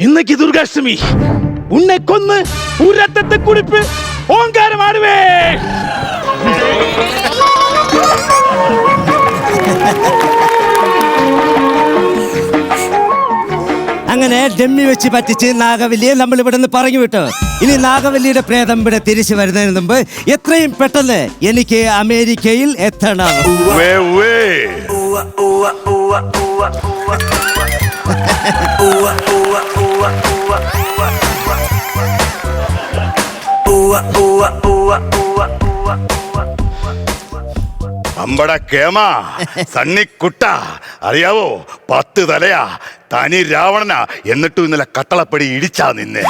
இன்னைக்கு துர்காஷ்டமி உன்னை கொன்னு உன் ரத்தத்தை குடிப்பு ஓங்காரம் ஆடுவேன் അങ്ങനെ ഡമ്മി വെച്ച് പറ്റിച്ച് നാഗവല്ലിയെ നമ്മൾ ഇവിടെ നിന്ന് പറഞ്ഞു വിട്ടു ഇനി നാഗവല്ലിയുടെ പ്രേതം ഇവിടെ തിരിച്ചു വരുന്നതിന് മുമ്പ് എത്രയും പെട്ടെന്ന് എനിക്ക് അമേരിക്കയിൽ എത്തണം ഉവ്വേ, ഉവ്വേ. അമ്പട കേമ സണ്ണിക്കുട്ട അറിയാവോ? പത്ത് തലയാ. തനി രാവണനാ എന്നിട്ടും ഇന്നലെ കട്ടളപ്പടി ഇടിച്ചാ നിന്നെ.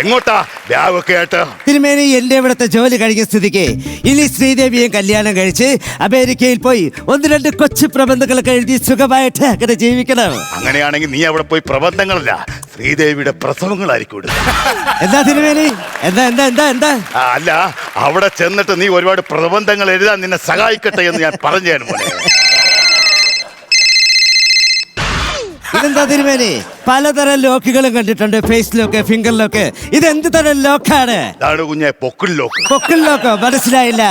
എങ്ങോട്ടാ? ബാഗൊക്കെ ആയിട്ട്. തിരുമേനി എന്റെ ഇവിടുത്തെ ജോലി കഴിഞ്ഞ സ്ഥിതിക്ക് ഇനി ശ്രീദേവിയും കല്യാണം കഴിച്ച് അമേരിക്കയിൽ പോയി ഒന്ന് രണ്ട് കൊച്ചു പ്രബന്ധങ്ങളൊക്കെ എഴുതി സുഖമായിട്ട് അങ്ങനെ ജീവിക്കണം. അങ്ങനെയാണെങ്കിൽ നീ അവിടെ പോയി പ്രബന്ധങ്ങളല്ല ശ്രീദേവിയുടെ പ്രസവങ്ങളായിരിക്കും. എന്താ തിരുമേനി? എന്താ എന്താ എന്താ എന്താ? ആ, അല്ല അവിടെ ചെന്നിട്ട് നീ ഒരുപാട് പ്രബന്ധങ്ങൾ എഴുതാൻ നിന്നെ സഹായിക്കട്ടെ എന്ന് ഞാൻ പറഞ്ഞു മോനെ. ഇതെന്താ തിരുമേനി? പലതരം ലോക്കുകളും കണ്ടിട്ടുണ്ട്. ഫേസ് ലോക്ക് ഫിംഗർ ലോക്ക് ഇത് എന്ത് തരം ലോക്കാണ്? ഇതാണ് കുഞ്ഞെ പൊക്കിൾ ലോക്ക്. പൊക്കിൾ ലോക്ക്? മനസ്സിലായില്ല.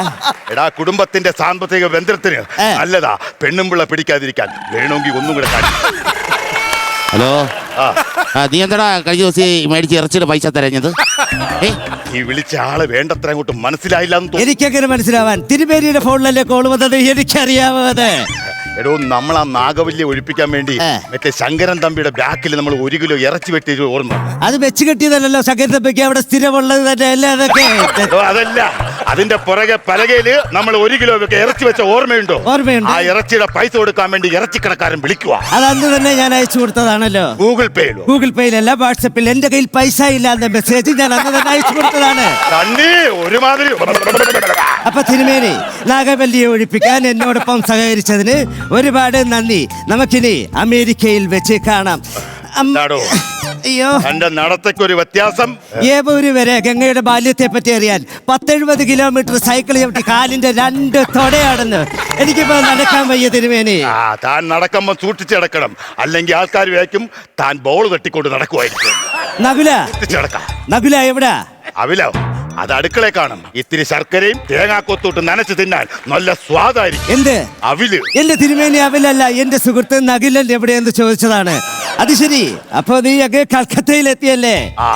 എടാ കുടുംബത്തിന്റെ സാമ്പത്തിക ബന്ധത്തിന് അല്ലതാ നല്ലതാ. പെണ്ണുമ്പിള്ള പിടിക്കാതിരിക്കാൻ. വേണമെങ്കിൽ ഒന്നും കൂടെ കാണിക്കാം. ഹലോ? ആ. ആ നീ എന്താടാ കഴിഞ്ഞ ദിവസം ഈ മേടിച്ച് ഇറച്ചിയുടെ പൈസ തരഞ്ഞത്? ഏ? ഈ വിളിച്ച ആൾ വേണ്ടത്ര അങ്ങോട്ട് മനസ്സിലായില്ല എന്ന് തോന്നുന്നു. എനിക്കെങ്ങനെ മനസ്സിലാവാൻ? തിരുമേനിയുടെ ഫോണിലല്ലേ കോൾ വന്നത്? എനിക്കറിയാവത് എടോ നമ്മൾ ആ നാഗവല്യ ഒഴിപ്പിക്കാൻ വേണ്ടി ഏ. മറ്റേ ശങ്കരൻ തമ്പിയുടെ ബാക്കിൽ നമ്മൾ ഒരു കിലോ ഇറച്ചി വെട്ടി ഓർമ്മ. അത് വെച്ച് കെട്ടിയതല്ലല്ലോ തമ്പിക്ക് അവിടെ സ്ഥിരമുള്ളത് തന്നെ അല്ലേ അതൊക്കെ? എടോ, അതല്ല. അതിന്റെ പുറകെ പലകയിൽ നമ്മൾ ഒരു കിലോ ഒക്കെ ഇറച്ചി വെച്ച ഓർമ്മയുണ്ടോ? ഓർമ്മയുണ്ട്. ആ ഇറച്ചിയുടെ പൈസ കൊടുക്കാൻ വേണ്ടി ഇറച്ചി ഇറച്ചിക്കടക്കാരൻ വിളിക്കുക അത് അന്ന് തന്നെ ഞാൻ അയച്ചു കൊടുത്തതാണല്ലോ. ഗൂഗിൾ പേയിലോ ഗൂഗിൾ പേയിലല്ല വാട്സപ്പിൽ എന്റെ കയ്യിൽ പൈസ ഇല്ല എന്ന മെസ്സേജ് ഞാൻ അന്ന് തന്നെ അയച്ചു കൊടുത്തതാണ്. തണ്ണി ഒരുമാതിരി. അപ്പൊ തിരുമേനി നാഗവല്ലിയെ ഒഴിപ്പിക്കാൻ എന്നോടൊപ്പം സഹകരിച്ചതിന് ഒരുപാട് നന്ദി. നമുക്കിനി അമേരിക്കയിൽ വെച്ച് കാണാം. അം- എന്താടോ? അയ്യോ. എന്റെ നടത്തയ്ക്ക് ഒരു വ്യത്യാസം ഏവൂര് വരെ ഗംഗയുടെ ബാല്യത്തെ പറ്റി അറിയാൻ പത്തെഴുപത് കിലോമീറ്റർ സൈക്കിൾ ചവിട്ടി കാലിന്റെ രണ്ട് തൊടയാണെന്ന് എനിക്കിപ്പോ നടക്കാൻ വയ്യ തിരുമേനി. ആ താൻ നടക്കുമ്പോ സൂക്ഷിച്ചടക്കണം അല്ലെങ്കിൽ ആൾക്കാർ വേക്കും താൻ ബോൾ തട്ടിക്കൊണ്ട് നടക്കുമായിരിക്കും നകുല. നകുല എവിടാ? അവിലോ? അത് അടുക്കളയിൽ കാണും. ഇത്തിരി ശർക്കരയും തേങ്ങാക്കൊത്തോട്ട് നനച്ച് തിന്നാൻ നല്ല സ്വാദായിരിക്കും. എന്ത്? അവിൽ. എന്റെ തിരുമേനി അവിലല്ല എന്റെ സുഹൃത്ത് നഗിലന്റെ എവിടെ എന്ന് ചോദിച്ചതാണ്. അത് ശരി. അപ്പൊ നീ അങ്ങ് കൽക്കത്തയിൽ എത്തിയല്ലേ ആ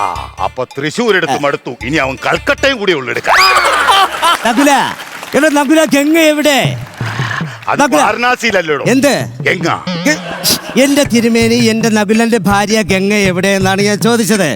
അപ്പൊ തൃശ്ശൂർ എടുത്ത് മടുത്തു ഇനി അവൻ കൽക്കട്ടയും കൂടി ഉള്ളു എടുക്കാൻ നകുല നകുല ഗംഗ എവിടെ? അത് നകുല. വാരണാസിയിലല്ലോടോ? എന്ത്? ഗംഗ. ഗ- എന്റെ തിരുമേനി എന്റെ നകുലന്റെ ഭാര്യ ഗംഗ എവിടെ എന്നാണ് ഞാൻ ചോദിച്ചത്?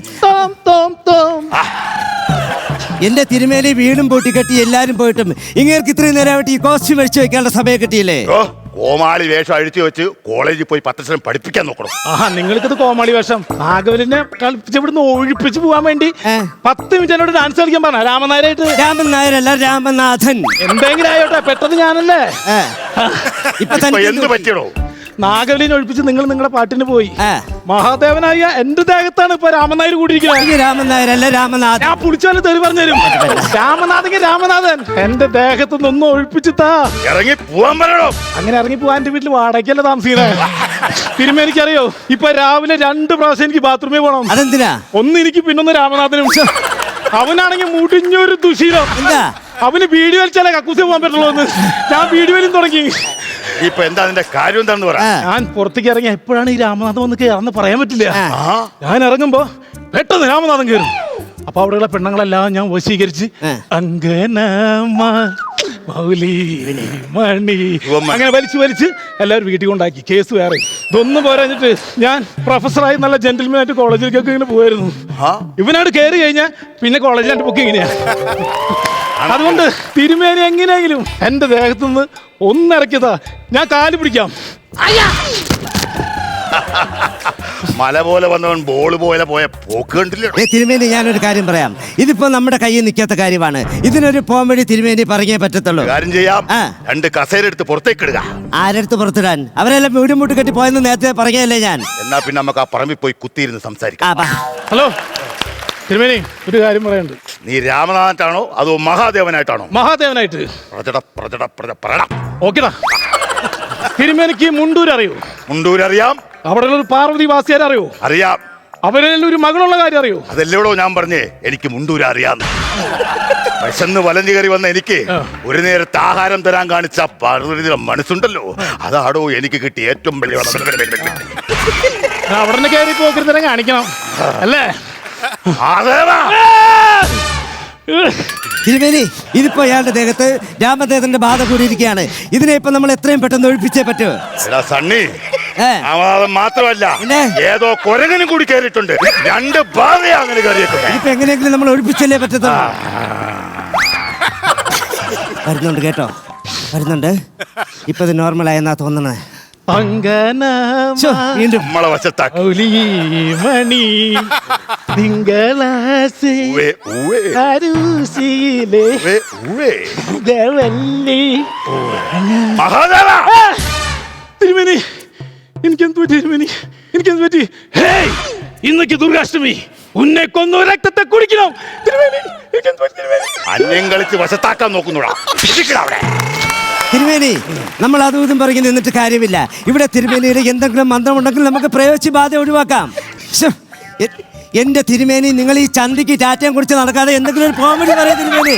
എന്റെ തിരുമേലി വീടും പൊട്ടിക്കെട്ടി എല്ലാരും പോയിട്ടും ഇങ്ങേർക്ക് ഇത്രയും നേരമായിട്ട് ഈ കോസ്റ്റ്യൂം അഴിച്ചു വെക്കാനുള്ള സമയം കിട്ടിയില്ലേ? ഓ കോമാളി വേഷം അഴിച്ചു വെച്ച് കോളേജിൽ പോയി പത്തക്ഷരം പഠിപ്പിക്കാൻ നോക്കണം. ആഹാ നിങ്ങൾക്കിത് കോമാളി വേഷം. നാഗവലിനെ കളിപ്പിച്ച് ഇവിടുന്ന് ഒഴിപ്പിച്ച് പോകാൻ വേണ്ടി ഏ. പത്ത് മിനിറ്റ് എന്നോട് ഡാൻസ് കളിക്കാൻ പറഞ്ഞ രാമനായരായിട്ട് രാമൻ നായരല്ല രാമനാഥൻ എന്തെങ്കിലും ആയോട്ടെ പെട്ടത് ഞാനല്ലേ? ഏ. ഇപ്പൊ ഇപ്പൊ തനിക്ക് എന്ത് പറ്റിയടോ? നാഗവലിനെ ഒഴിപ്പിച്ച് നിങ്ങൾ നിങ്ങളുടെ പാട്ടിന് പോയി. ആ. മഹാദേവനായ എന്റെ ദേഹത്താണ് ഇപ്പൊ രാമനായർ കൂടിയിരിക്കുന്നത്. ഈ രാമൻ നായരല്ല രാമനാഥൻ. ഞാൻ പുളിച്ചാലും തെറി പറഞ്ഞുതരും. രാമനാഥൻ രാമനാഥൻ. എന്റെ ദേഹത്ത് നിന്നൊന്നും ഒഴിപ്പിച്ച് താ ഇറങ്ങി പോവാൻ പറയണോ. അങ്ങനെ ഇറങ്ങി പോവാൻ എന്റെ വീട്ടിൽ വാടകയ്ക്കല്ല താമസിക്കുന്നത് തിരുമേനിക്കറിയോ ഇപ്പൊ രാവിലെ രണ്ട് പ്രാവശ്യം എനിക്ക് ബാത്റൂമിൽ പോകണം അതെന്തിനാ? ഒന്ന് എനിക്ക് പിന്നൊന്ന് രാമനാഥനും. അവനാണെങ്കിൽ മുടിഞ്ഞൊരു ദുശീലം. എന്താ? അവന് വീഡിയോ വലിച്ചാലേ കക്കൂസി പോകാൻ പറ്റുള്ളൂ എന്ന്. ഞാൻ വീഡിയോയിലും തുടങ്ങി. ഇപ്പൊ എന്താ അതിന്റെ കാര്യം എന്താണെന്ന് പറ. ഞാൻ പുറത്തേക്ക് ഇറങ്ങിയ എപ്പോഴാണ് ഈ രാമനാഥൻ വന്ന് കയറാന്ന് പറയാൻ പറ്റില്ല. ഞാൻ ഇറങ്ങുമ്പോ പെട്ടെന്ന് രാമനാഥൻ കയറും. അപ്പൊ അവിടെയുള്ള പെണ്ണുങ്ങളെല്ലാം ഞാൻ വശീകരിച്ച് മൗലി മണി. അങ്ങനെ വലിച്ചു വലിച്ച് എല്ലാവരും വീട്ടിൽ കൊണ്ടാക്കി. കേസ് വേറെ. ഇതൊന്നും പോരാഞ്ഞിട്ട് ഞാൻ പ്രൊഫസറായി നല്ല ജെന്റിൽമാൻ ആയിട്ട് കോളേജിലേക്കൊക്കെ ഇങ്ങനെ പോയായിരുന്നു ആ? ഇവനായിട്ട് കയറി കഴിഞ്ഞാൽ പിന്നെ കോളേജിലായിട്ട് ബുക്ക് ഇങ്ങനെയാ. അതുകൊണ്ട് തിരുമേനി എങ്ങനെയെങ്കിലും എന്റെ ദേഹത്തുനിന്ന് ഒന്നിറക്കിയതാ ഞാൻ കാൽ പിടിക്കാം. മല പോലെ വന്നവൻ ബോൾ പോലെ പോയ പോക്ക് കണ്ടില്ലേ? ഏ തിരുമേനി ഞാനൊരു കാര്യം പറയാം. ഇതിപ്പോ നമ്മുടെ കയ്യിൽ നിൽക്കാത്ത കാര്യമാണ്. ഇതിനൊരു പോംവഴി തിരുമേനി പറഞ്ഞേ പറ്റത്തുള്ളൂ. കാര്യം ചെയ്യാം. ആ. രണ്ട് കസേര എടുത്ത് പുറത്തേക്ക് ഇടുക. ആരെടുത്ത് പുറത്തിടാൻ? അവരെല്ലാം വീടും മുട്ട് കെട്ടി പോയെന്ന് നേരത്തെ പറഞ്ഞല്ലേ ഞാൻ. എന്നാ പിന്നെ നമുക്ക് ആ പറമ്പിൽ പോയി കുത്തിയിരുന്ന് സംസാരിക്കാം. ആ ബാ. ഹലോ. തിരുമേനി ഒരു കാര്യം പറയാനുണ്ട് നീ രാമനാഥനായിട്ടാണോ അതോ മഹാദേവനായിട്ടാണോ? മഹാദേവനായിട്ട്. പ്രജട പ്രജട പ്രജ പറടാ ഓക്കേടാ. തിരുമേനിക്ക് മുണ്ടൂർ അറിയോ മുണ്ടൂർ അറിയാം? അവിടെ ഒരു പാർവതി വാസിയാരെ അറിയോ? അറിയാം. അവരെല്ലാം ഒരു മകളുള്ള കാര്യം അറിയോ? അതെല്ലോടോ ഞാൻ പറഞ്ഞേ എനിക്ക് മുണ്ടൂർ അറിയാം വിശന്ന് വലഞ്ഞു കയറി വന്ന എനിക്ക്. ഒരു നേരത്തെ ആഹാരം തരാൻ കാണിച്ച പാർവതിയുടെ മനസ്സുണ്ടല്ലോ. അതാടോ എനിക്ക് കിട്ടി ഏറ്റവും വലിയ അവിടെ കയറി പോക്കരുത്തരം കാണിക്കണം. അല്ലേ. തിരുമേനി ഇതിപ്പോ അയാളുടെ ദേഹത്ത് രാമദേവന്റെ ബാധ കൂടിയിരിക്കുകയാണ്. ഇതിനെ ഇപ്പൊ നമ്മൾ എത്രയും പെട്ടെന്ന് ഒഴിപ്പിച്ചേ പറ്റൂ. എടാ സണ്ണി. മാത്രമല്ല? ഏതോ കൊരങ്ങനും കൂടി കയറിയിട്ടുണ്ട്. രണ്ട് ബാധയാ അങ്ങനെ കയറിയേക്കുന്നത്. ഇപ്പൊ എങ്ങനെയെങ്കിലും നമ്മൾ ഒഴിപ്പിച്ചല്ലേ പറ്റത്തോ വരുന്നുണ്ട് കേട്ടോ. വരുന്നുണ്ട്. ഇപ്പൊ ഇത് നോർമൽ ആയെന്നാ തോന്നണേ. വീണ്ടും. നമ്മളെ വശത്താക്കി. മണി. ഉവ്വേ. ദേവല്ലി. മഹാദേവ! തിരുമേനി എനിക്കെന്ത് പറ്റി തിരുമേനി? എനിക്കെന്ത് പറ്റി? ഹേയ് ഇന്നൊക്കെ ദുർഗാഷ്ടമി. ഉന്നെ കൊന്നു രക്തത്തെ കുടിക്കണം. തിരുമേനി എനിക്കെന്ത് പറ്റി തിരുമേനി? അന്യം കളിച്ച് വശത്താക്കാൻ നോക്കുന്നുടാ. അവിടെ. തിരുമേനി നമ്മൾ അതും ഇതും പറഞ്ഞു നിന്നിട്ട് കാര്യമില്ല. ഇവിടെ തിരുമേനിയുടെ എന്തെങ്കിലും മന്ത്രമുണ്ടെങ്കിൽ നമുക്ക് പ്രയോഗിച്ച് ബാധ ഒഴിവാക്കാം. എന്റെ തിരുമേനി നിങ്ങൾ ഈ ചന്തിക്ക് ടാറ്റയും കുറിച്ച് നടക്കാതെ എന്തെങ്കിലും ഒരു കോമഡി പറയാം തിരുമേനി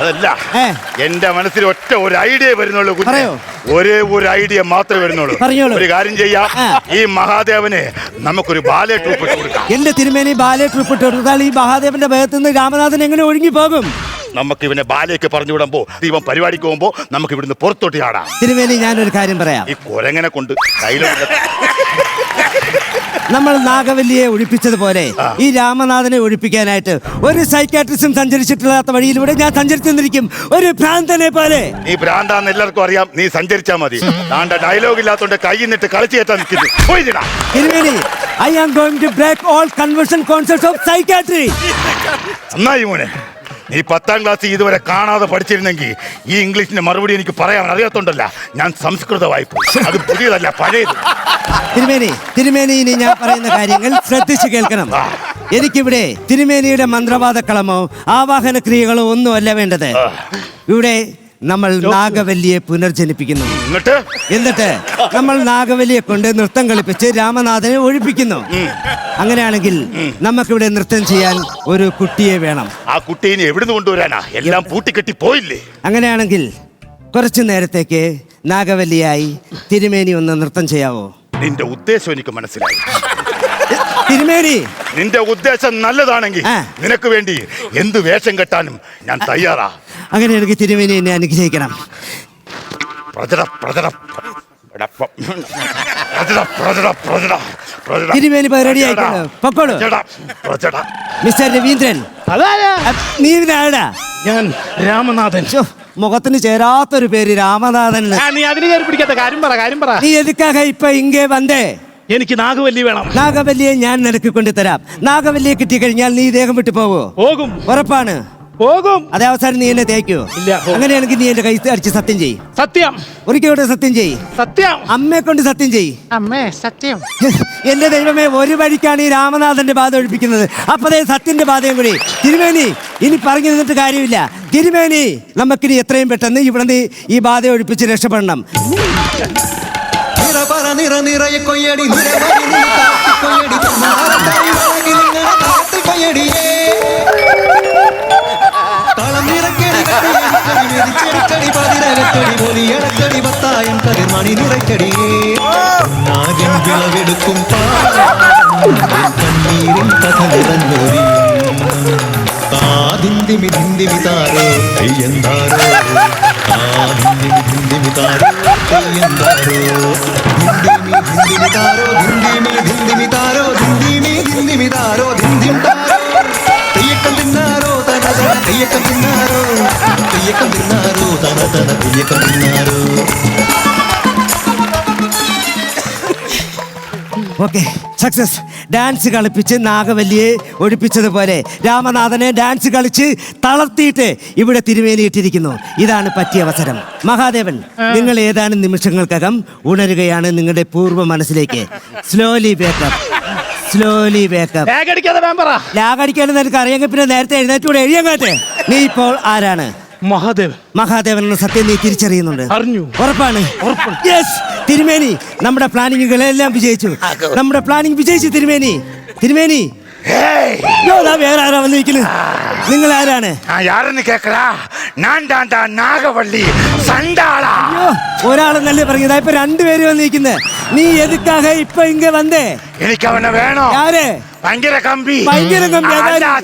അതല്ല ഏ. എന്റെ മനസ്സിൽ ഒറ്റ ഒരു ഐഡിയ വരുന്നുള്ളൂ കുഞ്ഞെ. പറയോ. ഒരേ ഒരു ഐഡിയ മാത്രമേ വരുന്നുള്ളൂ പറഞ്ഞോളൂ. ഒരു കാര്യം ചെയ്യാം ആ. ഈ മഹാദേവനെ നമുക്കൊരു ബാലെ ട്രൂപ്പ് ഇട്ട് കൊടുക്കാം എന്റെ തിരുമേനി ബാലെ ട്രിപ്പ് ഇട്ട് കൊടുത്താൽ ഈ മഹാദേവന്റെ ഭയത്തിൽ നിന്ന് രാമനാഥൻ എങ്ങനെ ഒഴുകി പോകും നമുക്ക് ഇവനെ ബാലേക്ക് പറഞ്ഞു വിടുമ്പോ ഇവൻ പരിപാടിക്ക് പോകുമ്പോ നമുക്ക് ഇവിടുന്ന് പുറത്തോട്ട് ചാടാം തിരുമേനി ഞാനൊരു കാര്യം പറയാം ഈ കൊരങ്ങനെ കൊണ്ട് കയ്യിലുള്ള നമ്മൾ നാഗവല്ലിയെ ഒഴിപ്പിച്ചതുപോലെ ഈ രാമനാഥനെ ഒഴിപ്പിക്കാനായിട്ട് ഒരു സൈക്കാട്രിസ്റ്റും സഞ്ചരിച്ചിട്ടില്ലാത്ത വഴിയിലൂടെ ഞാൻ സഞ്ചരിച്ചിരിക്കും ഒരു ഭ്രാന്തനെ പോലെ. നീ ഭ്രാന്താന്ന് എല്ലാവർക്കും അറിയാം. നീ സഞ്ചരിച്ചാ മതി. താണ്ട ഡയലോഗ് ഇല്ലാത്തോണ്ട് കൈ നിന്നിട്ട് കളിച്ചു കയറ്റാൻ നിൽക്കുന്നു. I am going to break all conversion concept of psychiatry നന്നായി മോനെ? നീ പത്താം ക്ലാസ് ഇതുവരെ കാണാതെ പഠിച്ചിരുന്നെങ്കിൽ ഈ ഇംഗ്ലീഷിന്റെ മറുപടി എനിക്ക് പറയാൻ അറിയാത്തോണ്ടല്ല ഞാൻ സംസ്കൃത വായ്പ അത് പുതിയതല്ല പഴയത്. തിരുമേനി തിരുമേനി ഇനി ഞാൻ പറയുന്ന കാര്യങ്ങൾ ശ്രദ്ധിച്ചു കേൾക്കണം. എനിക്കിവിടെ തിരുമേനിയുടെ മന്ത്രവാദക്കളമോ ആവാഹന ക്രിയകളോ ഒന്നുമല്ല വേണ്ടത്. ഇവിടെ നമ്മൾ നാഗവല്ലിയെ പുനർജനിപ്പിക്കുന്നു. എന്നിട്ട്? നമ്മൾ നാഗവല്ലിയെ കൊണ്ട് നൃത്തം കളിപ്പിച്ച് രാമനാഥനെ ഒഴിപ്പിക്കുന്നു. അങ്ങനെയാണെങ്കിൽ നമുക്കിവിടെ നൃത്തം ചെയ്യാൻ ഒരു കുട്ടിയെ വേണം. ആ കുട്ടീനെ എവിടുന്ന് കൊണ്ടുവരാനാ? എല്ലാം പൂട്ടിക്കെട്ടി പോയില്ലേ? അങ്ങനെയാണെങ്കിൽ കുറച്ചു നേരത്തേക്ക് നാഗവല്ലിയായി തിരുമേനി ഒന്ന് നൃത്തം ചെയ്യാവോ? നിന്റെ ഉദ്ദേശം എനിക്ക് മനസ്സിലായി. തിരുമേനി! നിന്റെ ഉദ്ദേശം നല്ലതാണെങ്കിൽ നിനക്ക് വേണ്ടി എന്ത് വേഷം കെട്ടാനും ഞാൻ തയ്യാറാ. അങ്ങനെയാണെങ്കിൽ തിരുമേനി എന്നെ അനുഗ്രഹിക്കണം. തിരുമേനി റെഡി ready ആയിക്കോളൂ. പൊക്കോളൂ. പ്രജട പ്രജട. മിസ്റ്റർ രവീന്ദ്രൻ. നീ ഞാൻ രാമനാഥൻ. മുഖത്തിന് ചേരാത്തൊരു പേര് രാമനാഥൻ. നീ അതിന് കയറി പിടിക്കാത്ത കാര്യം പറ കാര്യം പറ. നീ എതുക്കാക ഇപ്പൊ ഇങ്ങേ വന്നേ? എനിക്ക് നാഗവല്ലി വേണം. നാഗവല്ലിയെ ഞാൻ നിനക്ക് കൊണ്ടുതരാം. നാഗവല്ലിയെ കിട്ടി കഴിഞ്ഞാൽ നീ ദേഹം വിട്ടു പോവോ? പോകും. ഉറപ്പാണ്. പോകും. അതേ അവസാനം നീ എന്നെ തേക്കോ. ഇല്ല. അങ്ങനെയാണെങ്കിൽ നീ എന്റെ കൈ അടിച്ച് സത്യം ചെയ് സത്യം. ഒരിക്കലോട്ട് സത്യം ചെയ് സത്യം. അമ്മയെ കൊണ്ട് സത്യം ചെയ് അമ്മേ സത്യം. എന്റെ ദൈവമേ ഒരു വഴിക്കാണ് ഈ രാമനാഥന്റെ ബാധ ഒഴിപ്പിക്കുന്നത്. അപ്പതേ സത്യന്റെ ബാധയും കൂടി. തിരുമേനി ഇനി പറഞ്ഞു നിന്നിട്ട് കാര്യമില്ല. തിരുമേനി നമുക്കിനി എത്രയും പെട്ടെന്ന് ഇവിടെ നിന്ന് ഈ ബാധ ഒഴിപ്പിച്ച് രക്ഷപ്പെടണം. നിറപറ നിറ നിറയെ കൊയ്യടി നിറവഴി നീ കൊയ്യടി. കൊയ്യടിയേ இது செடிக்கடி பதிரகத்தடி ஒரு இடத்தடி பத்தாயம் கதிர் மணி நிறைக்கடி நாகம் விளவெடுக்கும் கண்ணீரின் கதவிறந்தோரி தாதிந்திமி திந்திமி தாரோ ஐயந்தாரோ தாதிந்திமி திந்திமி தாரோ ஐயந்தாரோ திந்திமி திந்திமி தாரோ திந்திமி திந்திமி தாரோ திந்திமி திந்திமி தாரோ திந்திம் தாரோ தெய்யக்கம் தின்னாரோ தன தெய்யக்கம் தின்னாரோ തിന്നാരോ విన్నారు తన తన విన్నారు ഓക്കെ സക്സസ് ഡാൻസ് കളിപ്പിച്ച് നാഗവല്ലിയെ ഒഴിപ്പിച്ചതുപോലെ രാമനാഥനെ ഡാൻസ് കളിച്ച് തളർത്തിയിട്ട് ഇവിടെ തിരുമേനിയിട്ടിരിക്കുന്നു ഇതാണ് പറ്റിയ അവസരം. മഹാദേവൻ നിങ്ങൾ ഏതാനും നിമിഷങ്ങൾക്കകം ഉണരുകയാണ് നിങ്ങളുടെ പൂർവ മനസ്സിലേക്ക്. Slowly wake up slowly wake up ലാഗടിക്കാതെ നിനക്ക് അറിയാമെങ്കിൽ പിന്നെ നേരത്തെ എഴുന്നേറ്റൂടെ എഴുതിയങ്ങാട്ടെ നീ ഇപ്പോൾ ആരാണ്? മഹാദേവൻ. മഹാദേവൻ എന്ന സത്യം നീ തിരിച്ചറിയുന്നുണ്ട്. അറിഞ്ഞു. ഉറപ്പാണ്? യെസ് തിരുമേനി നമ്മുടെ പ്ലാനിങ്ങുകളെല്ലാം വിജയിച്ചു. നമ്മുടെ പ്ലാനിങ് വിജയിച്ചു തിരുമേനി. തിരുമേനി. വേറെ ആരാ വന്നിരിക്കുന്നത്? നിങ്ങൾ ആരാണ്? യാരെന്ന് കേക്കടാ? നാഗവള്ളി ഒരാളെന്നല്ലേ പറഞ്ഞതാ? ഇപ്പൊ രണ്ടുപേര് വന്നിരിക്കുന്നത് നീ എതുക്കാക ഇപ്പൊ ഇങ്ങനെ വന്നേ? എനിക്ക് അവനെ വേണോ ഭയങ്കര കമ്പി. ഭയങ്കര കമ്പി.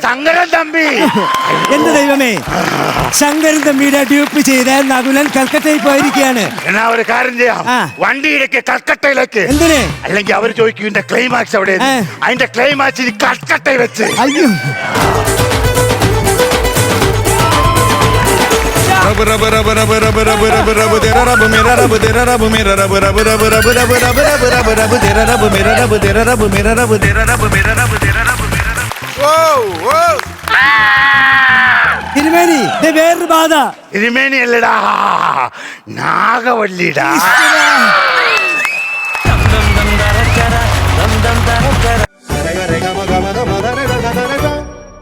ശങ്കരൻ തമ്പി. എന്റെ ദൈവമേ ശങ്കരൻ തമ്പിയുടെ ഡ്യൂപ്പ് ചെയ്ത നകുലൻ കൽക്കട്ടയിൽ പോയിരിക്കുകയാണ്. എന്നാ ഒരു കാര്യം ചെയ്യാം. വണ്ടിയിലേക്ക് കൽക്കട്ടയിലേക്ക്. എന്തിന്? അല്ലെങ്കിൽ അവർ ചോദിക്കും ഇതിന്റെ ക്ലൈമാക്സ് അവിടെ അതിന്റെ ക്ലൈമാക്സ് കൽക്കട്ടയിൽ വെച്ച്. അയ്യോ. ரபு ரபு ரபு ரபு ரபு ரபு ரபு ரபு தெர ரபு மிர ரபு தெர ரபு மிர ரபு ரபு ரபு ரபு ரபு ரபு ரபு ரபு ரபு தெர ரபு மிர ரபு தெர ரபு மிர ரபு தெர ரபு மிர ரபு தெர ரபு மிர ரபு ஓ ஓ திருமேனி இந்த வேறு பாதா திருமேனி இல்லடா நாகவல்லிடா